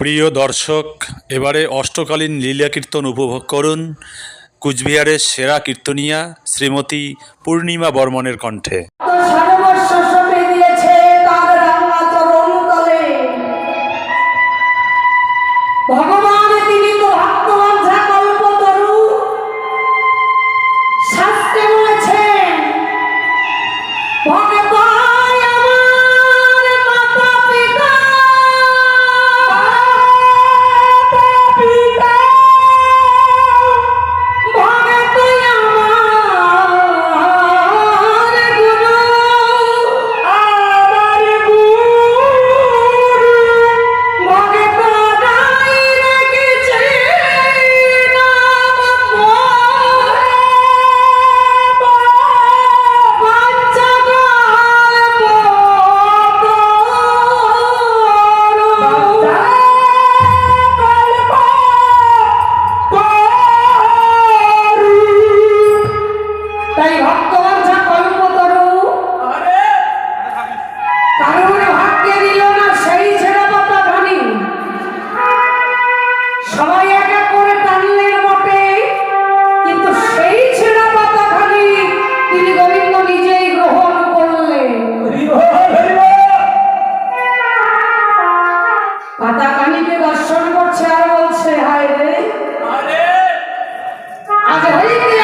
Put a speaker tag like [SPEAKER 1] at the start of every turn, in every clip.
[SPEAKER 1] প্রিয় দর্শক, এবারে অষ্টকালীন লীলা কীর্তন উপভোগ করুন কুচবিহারের সেরা কীর্তনিয়া শ্রীমতী পূর্ণিমা বর্মনের কণ্ঠে।
[SPEAKER 2] পাতা পানিকে দর্শন করছে আর বলছে হায় রে! আজ হইতে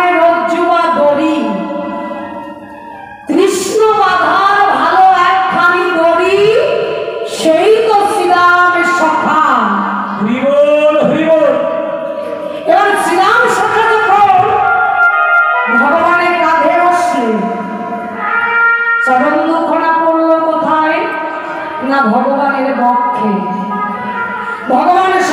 [SPEAKER 2] সন্তান হরিবল হরিবল। এবার শ্রীরাম সন্তান ভগবানের কাঁধে বসে চরণ দুঃখনা করল না ভগবানের বক্ষে ভগবানের